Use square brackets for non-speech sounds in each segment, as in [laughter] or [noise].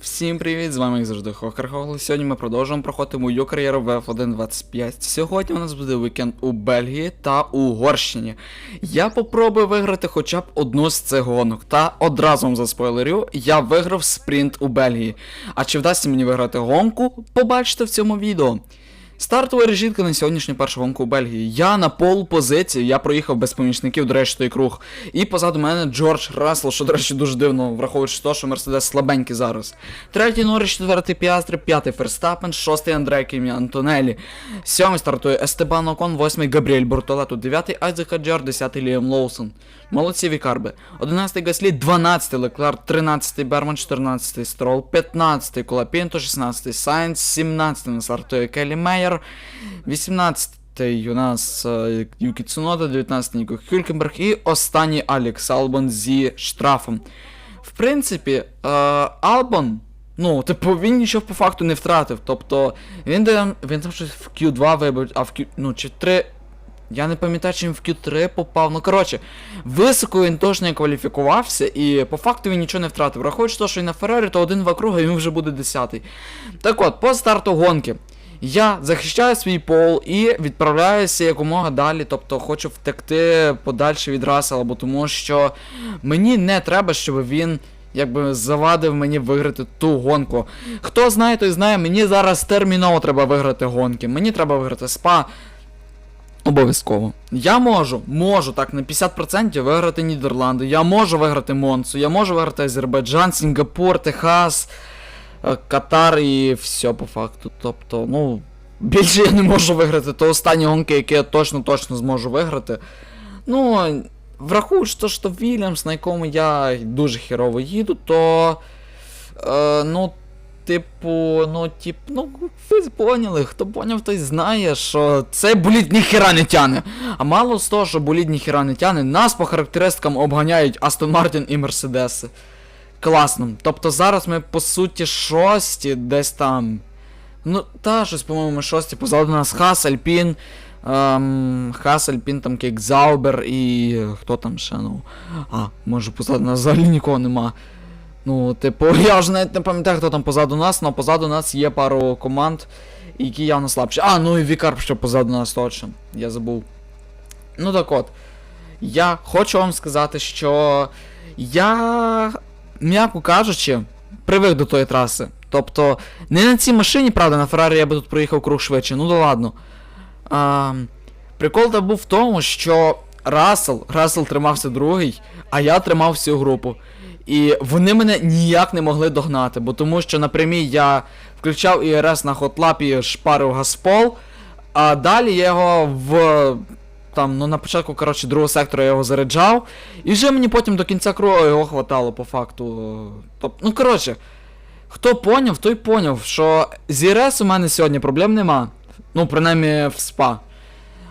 Всім привіт, з вами як завжди Хокерхогл. Сьогодні ми продовжуємо проходити мою кар'єру в F1.25. Сьогодні у нас буде вікенд у Бельгії та Угорщині. Я попробую виграти хоча б одну з цих гонок. Та одразу вам заспойлерю, я виграв спринт у Бельгії. А чи вдасться мені виграти гонку, побачите в цьому відео. Стартова решітка на сьогоднішню першу гонку у Бельгії. Я на пол позиції, я проїхав без помічників, до речі, той круг. І позаду мене Джордж Рассел, що, до речі, дуже дивно, враховуючи те, що Мерседес слабенький зараз. Третій Норріс, четвертий Піастри, п'ятий Ферстапен, шостий Андреа Кімі Антонелі. Сьомий стартує Естебан Окон, восьмий Габріель Бортолету, дев'ятий Айзек Хаджар, десятий Ліам Лоусон. Молодці Вікарби. Одинадцятий Гаслі, дванадцятий Леклар, тринадцятий Берман, чотирнадцятий Строл, п'ятнадцятий Колапінто, шістнадцятий Сайнс, сімнадцятий на стартує Келі Мейер, вісімнадцятий у нас е, Юкі Цунода, 19 Ніко Хюлькенберг і останній Алекс Албон зі штрафом. В принципі, е, Албон, ну, типу, він нічого по факту не втратив. Тобто, він, де, він там щось в Q2 вибив, а в Q, ну, чи 3. Я не пам'ятаю, чи він в Q3 попав. Ну, коротше, високо він точно не кваліфікувався, і по факту він нічого не втратив. Враховуючи те, що він на Феррарі, то один-два круги, і він вже буде 10-й. Так от, по старту гонки. Я захищаю свій пол і відправляюся якомога далі, тобто хочу втекти подальше від Рассела, бо тому що мені не треба, щоб він якби завадив мені виграти ту гонку. Хто знає, той знає, мені зараз терміново треба виграти гонки. Мені треба виграти спа. Обов'язково. Я можу, можу так на 50% виграти Нідерланди. Я можу виграти Монцу, я можу виграти Азербайджан, Сінгапур, Техас, Катар і все по факту. Тобто, ну, більше я не можу виграти. То останні гонки, які я точно-точно зможу виграти. Ну, враховуючи те, що Вільямс, на якому я дуже херово їду, то. Е, ну, Типу, ну, тип, ну, ви поняли, хто поняв, той знає, що цей болід ніхера не тяне. А мало з того, що болід ніхера не тяне, нас по характеристикам обганяють Астон Мартін і Мерседеси. Класно. Тобто зараз ми по суті шості, десь там. Ну, та, щось, по-моєму, шості, позаду нас Хас, Альпін. Ем, Хас, Альпін, там Кейкзаубер і. хто там ще, ну. А, може позаду нас взагалі нікого нема. Ну, типу, [laughs] я вже навіть не пам'ятаю, хто там позаду нас, але позаду нас є пару команд, які явно слабші. А, ну і Вікарп ще позаду нас точно. Я забув. Ну так от. Я хочу вам сказати, що я, м'яко кажучи, привик до тої траси. Тобто, не на цій машині, правда, на Феррарі я би тут проїхав круг швидше, ну да ладно. А, прикол та був в тому, що Рассел, Рассел тримався другий, а я тримав всю групу. І вони мене ніяк не могли догнати, бо тому що на прямій я включав ІРС на хотлапі шпарив Гаспол, а далі я його в. Там, ну на початку, коротше, другого сектора я його заряджав, і вже мені потім до кінця кругу його хватало по факту. Тобто, ну коротше, хто поняв, той поняв, що з ІРС у мене сьогодні проблем нема. Ну, принаймні в СПА.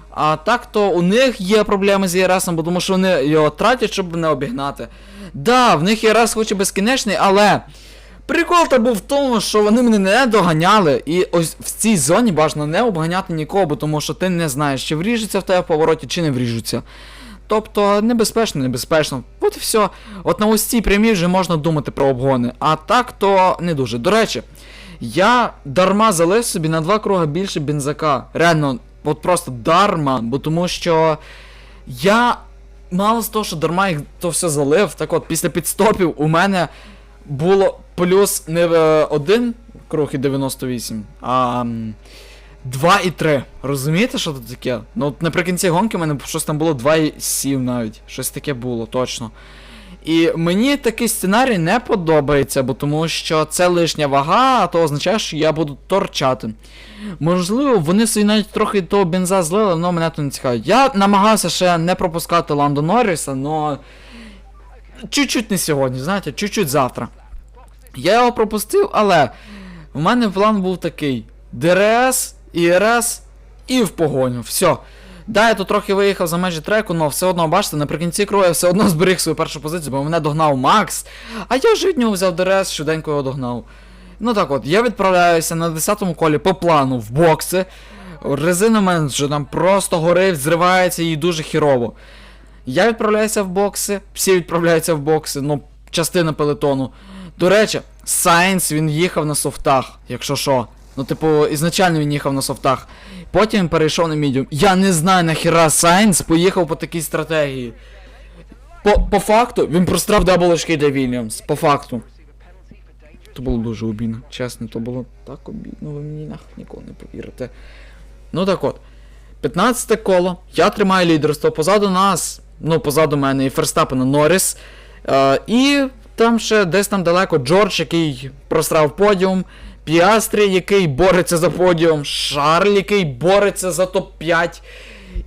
А так то у них є проблеми з ЄРС, бо тому що вони його тратять, щоб мене обігнати. Да, в них ЄРС хоч і безкінечний, але. Прикол та був в тому, що вони мене не доганяли, і ось в цій зоні бажано не обганяти нікого, бо тому що ти не знаєш, чи вріжуться в тебе в повороті, чи не вріжуться. Тобто небезпечно, небезпечно. От і все. От на ось цій прямій вже можна думати про обгони. А так то не дуже. До речі, я дарма залив собі на два круга більше бензака. Реально, от просто дарма, бо тому що я мало з того, що дарма їх то все залив, так от після підстопів у мене було плюс не е, один круг і 98, а м, 2 і 3. Розумієте, що це таке? Ну от наприкінці гонки в мене щось там було 2,7 навіть. Щось таке було, точно. І мені такий сценарій не подобається, бо тому що це лишня вага, а то означає, що я буду торчати. Можливо, вони собі навіть трохи того бенза злили, але мене то не цікавить. Я намагався ще не пропускати Ландо Норріса, але чуть-чуть не сьогодні, знаєте, чуть-чуть завтра. Я його пропустив, але в мене план був такий: ДРС, ІРС і в погоню. Все. Да, я тут трохи виїхав за межі треку, але все одно, бачите, наприкінці крою я все одно [laughs] зберіг свою першу позицію, бо мене догнав Макс. А я вже від нього взяв ДРС, швиденько його догнав. Ну так от, я відправляюся на 10-му колі по плану в бокси. Резина в мене вже там просто горить, зривається і дуже хірово. Я відправляюся в бокси, всі відправляються в бокси, ну, частина пелетону. До речі, Сайнс він їхав на софтах, якщо що. Ну, типу, ізначально він їхав на софтах. Потім він перейшов на мідіум. Я не знаю нахіра Сайнс поїхав по такій стратегії. По, по факту, він прострав даблочки для Вільямс. По факту. То було дуже обідно. Чесно, то було так обідно, ви мені нахуй ніколи не повірите. Ну так от. 15 коло. Я тримаю лідерство. Позаду нас, ну, позаду мене і Ферстапена Норріс. Е, і там ще десь там далеко Джордж, який просрав подіум. Піастрі, який бореться за подіум, Шарль, який бореться за топ-5.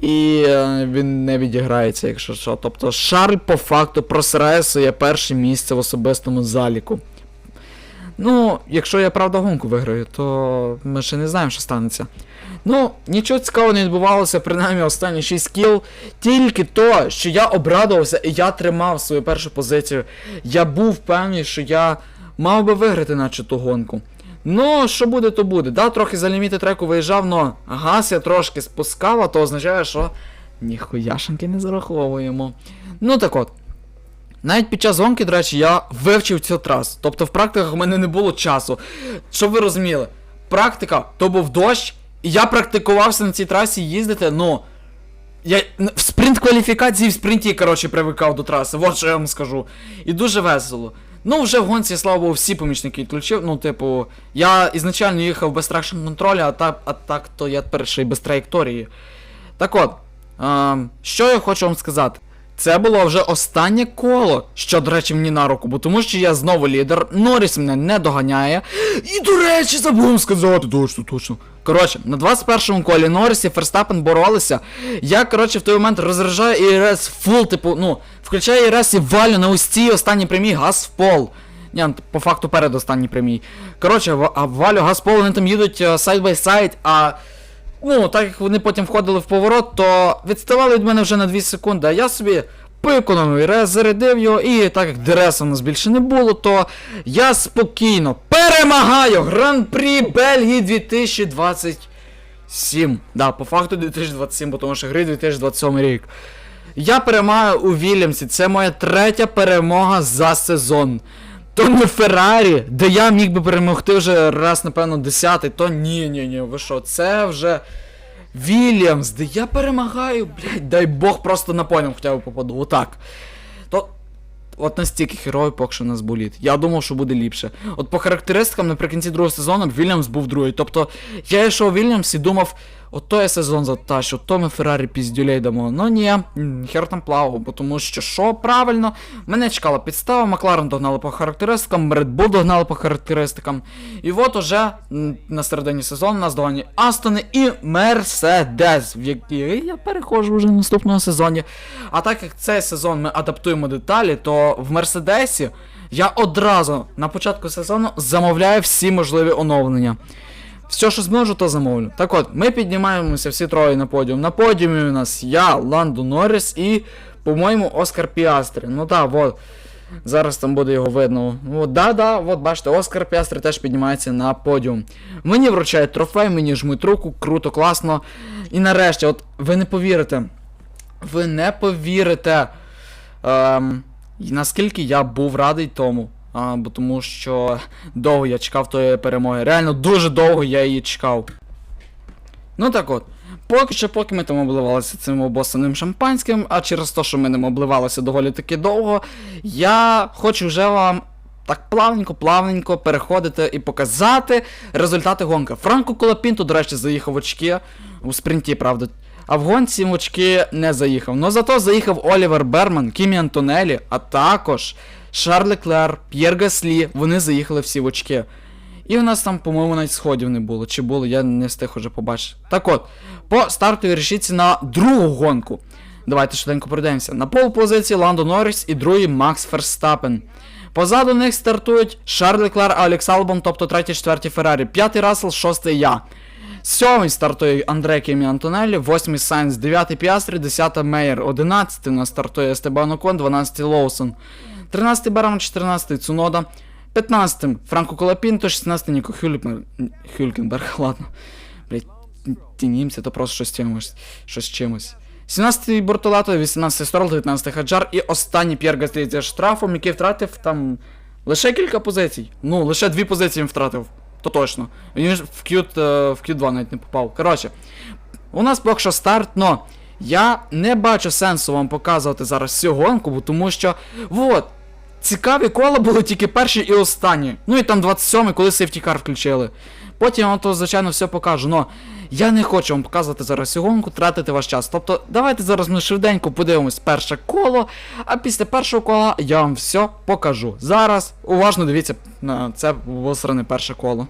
І е, він не відіграється, якщо що. Тобто Шарль по факту просирає своє перше місце в особистому заліку. Ну, якщо я правда гонку виграю, то ми ще не знаємо, що станеться. Ну, нічого цікавого не відбувалося, принаймні останні 6 кіл. Тільки то, що я обрадувався і я тримав свою першу позицію. Я був певний, що я мав би виграти наче ту гонку. Ну, що буде, то буде. Да, трохи за ліміти треку виїжджав, но газ я трошки спускав, а то означає, що ніхуяшеньки не зараховуємо. Ну так от. Навіть під час гонки, до речі, я вивчив цю трасу. Тобто в практиках в мене не було часу. Щоб ви розуміли, практика то був дощ, і я практикувався на цій трасі їздити, ну. Я в спринт кваліфікації в спринті, коротше, привикав до траси, от що я вам скажу. І дуже весело. Ну, вже в гонці, слава Богу, всі помічники відключив. Ну, типу, я ізначально їхав без тракшн контролю, а так, а так то я тепер ще й без траєкторії. Так от, ем, що я хочу вам сказати? Це було вже останнє коло, що, до речі, мені на руку, бо тому що я знову лідер, Норріс мене не доганяє. І, до речі, забув сказати, точно, точно. Коротше, на 21-му колі Норріс і Ферстапен боролися. Я, коротше, в той момент розряджаю ІРС фул, типу, ну, включаю ІРС і валю на ось цій останній прямій газ в пол. Ні, ну, по факту перед останній прямій. Коротше, а валю газ в пол, вони там їдуть сайд бай сайд, а Ну, так як вони потім входили в поворот, то відставали від мене вже на 2 секунди, а я собі поекономив рез, зарядив його, і так як ДРС у нас більше не було, то я спокійно перемагаю Гран-прі Бельгії 2027. Да, по факту 2027, бо тому що гри 2027 рік. Я перемагаю у Вільямсі, це моя третя перемога за сезон. То не Феррарі, де я міг би перемогти вже раз, напевно, десятий, то ні, ні, ні, ви що, це вже Вільямс, де я перемагаю, блядь, дай Бог просто на поням хоча б попаду. Отак. То. От настільки героїв поки що нас боліт. Я думав, що буде ліпше. От по характеристикам наприкінці другого сезону Вільямс був другий. Тобто я йшов Вільямс і думав, от то я сезон затащу, то ми Феррарі піздюлей дамо. Ну ні, хер там плавав, бо тому що що правильно, мене чекала підстава, Макларен догнали по характеристикам, Red догнали по характеристикам. І от уже на середині сезону нас догані Астони і Мерседес, в який я переходжу вже в наступному сезоні. А так як цей сезон ми адаптуємо деталі, то в Мерседесі я одразу на початку сезону замовляю всі можливі оновлення. Все, що зможу, то замовлю. Так от, ми піднімаємося всі троє на подіум. На подіумі у нас я, Ландо Норріс і, по-моєму, Оскар Піастрі. Ну так, от. Зараз там буде його видно. От, да, да, от бачите, Оскар Піастрі теж піднімається на подіум. Мені вручають трофей, мені жмуть руку, круто, класно. І нарешті, от ви не повірите. Ви не повірите. Ем, наскільки я був радий тому. А, тому що довго я чекав тої перемоги. Реально дуже довго я її чекав. Ну так от. Поки що, поки ми там обливалися цим обоссаним шампанським, а через те, що ми ним обливалися доволі таки довго, я хочу вже вам так плавненько-плавненько переходити і показати результати гонки. Франко Колопінто, до речі, заїхав в очки у спринті, правда. А в гонці в очки не заїхав. Но зато заїхав Олівер Берман, Кімі Антонелі, а також Шарль Леклер, П'єр Гаслі, вони заїхали всі в очки. І у нас там, по-моєму, навіть сходів не було. Чи було, я не встиг уже побачити. Так от, по стартовій решітці на другу гонку. Давайте швиденько пройдемося. На пол позиції Ландо Норріс і другий Макс Ферстапен. Позаду них стартують Шарль Леклер, Алекс Албон, тобто третій, четвертій Феррарі, п'ятий Рассел, шостий я. Сьомий стартує Андре Кімі Антонеллі, восьмий Сайнс, дев'ятий Піастрі, десятий Мейер, одинадцятий у нас стартує Естебан Окон, дванадцятий Лоусон, тринадцятий Барам, чотирнадцятий Цунода, п'ятнадцятим Франко Колопінто, шістнадцятий Ніко Хюльпер... Хюлькенберг, [laughs] ладно. Блять, ті німці, то просто щось чимось, щось чимось. 17-й Бортолато, 18-й Сторл, 19-й Хаджар і останній П'єр Гаслі зі штрафом, який втратив там Лише кілька позицій. Ну, лише дві позиції він втратив. То точно. Він ж в Q, е, в Q2 навіть не попав. Коротше, у нас поки що старт, но я не бачу сенсу вам показувати зараз цю бо тому що. Вот. Цікаві кола були тільки перші і останні. Ну і там 27-й, коли сейфтікар включили. Потім я вам то, звичайно, все покажу. Но я не хочу вам показувати зараз гонку, тратити ваш час. Тобто, давайте зараз ми швиденько подивимось перше коло, а після першого кола я вам все покажу. Зараз уважно дивіться на це восередне перше коло.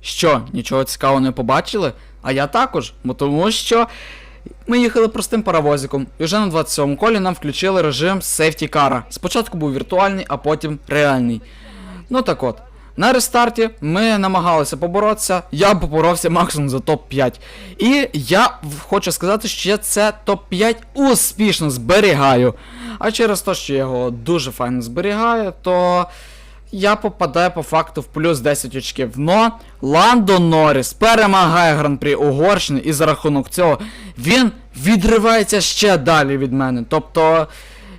Що, нічого цікавого не побачили? А я також, бо тому що ми їхали простим паровозиком, і вже на 27 колі нам включили режим сейфті кара. Спочатку був віртуальний, а потім реальний. Ну так от. На рестарті ми намагалися поборотися, я поборовся максимум за топ-5. І я хочу сказати, що я це топ-5 успішно зберігаю. А через те, що я його дуже файно зберігаю, то я попадаю по факту в плюс 10 очків. Но Ландо Норріс перемагає гран-прі Угорщини, і за рахунок цього він відривається ще далі від мене. Тобто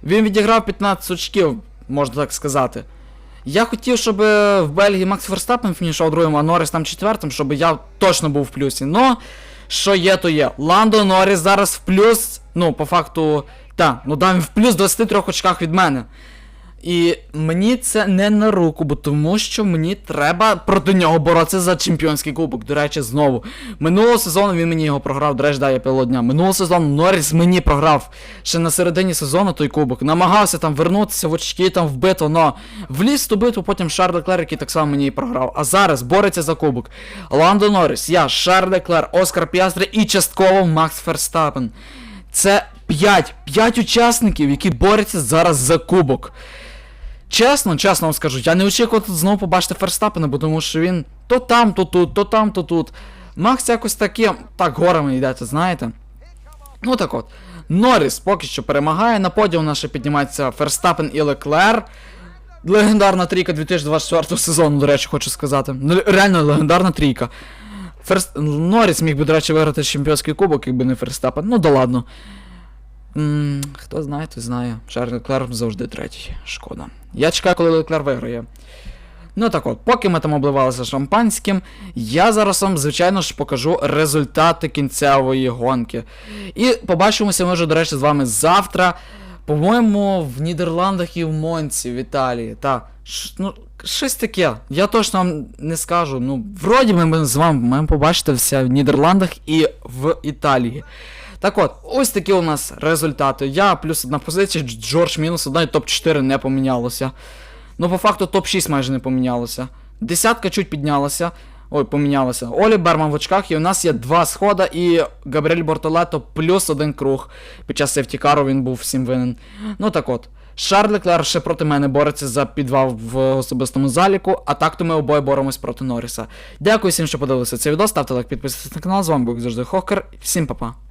він відіграв 15 очків, можна так сказати. Я хотів, щоб в Бельгії Макс Ферстапен фінішував другим, а Норріс там четвертим, щоб я точно був в плюсі. Но що є, то є. Ландо Норріс зараз в плюс. Ну, по факту, так, ну да, він в плюс 23 очках від мене. І мені це не на руку, бо тому що мені треба проти нього боротися за чемпіонський кубок. До речі, знову. Минулого сезону він мені його програв, до речі, да, я піло дня. Минулого сезону Норріс мені програв ще на середині сезону той кубок. Намагався там вернутися в очки, там вбито, но вліз ту битву, потім Шарль Леклер, який так само мені і програв. А зараз бореться за кубок. Ландо Норріс, я, Шарль Леклер, Оскар Піастри і частково Макс Ферстапен. Це 5, 5 учасників, які борються зараз за кубок. Чесно, чесно вам скажу, я не очікував тут знову побачити Ферстапена, бо тому що він то там, то тут, то там, то тут. Макс якось таки, так горами йдете, знаєте. Ну так от. Норріс поки що перемагає. На подіум наше піднімається Ферстапен і Леклер. Легендарна трійка 2024 сезону, до речі, хочу сказати. Ну, реально легендарна трійка. Ферст... Норріс міг би, до речі, виграти чемпіонський кубок, якби не Ферстапен. Ну да ладно. М хто знає, той знає. Шарль Леклер завжди третій. Шкода. Я чекаю, коли Леклер виграє. Ну так от, поки ми там обливалися шампанським, я зараз вам, звичайно ж, покажу результати кінцевої гонки. І побачимося ми вже, до речі, з вами завтра. По-моєму, в Нідерландах і в Монці, в Італії. Та, ш, ну, щось таке. Я точно вам не скажу. Ну, вроді ми, з вами маємо побачити все в Нідерландах і в Італії. Так от, ось такі у нас результати. Я плюс одна позиція, Джордж мінус одна і топ-4 не помінялося. Ну, по факту топ-6 майже не помінялося. Десятка чуть піднялася. Ой, помінялася. Олі Берман в очках, і у нас є два схода, і Габріель Бортолето плюс один круг. Під час сефтікару він був всім винен. Ну так от. Шарль Леклер ще проти мене бореться за підвал в особистому заліку, а так то ми обоє боремось проти Норріса. Дякую всім, що подивилися цей відео. Ставте лайк, підписуйтесь на канал. З вами був завжди Хокер. Всім па-па.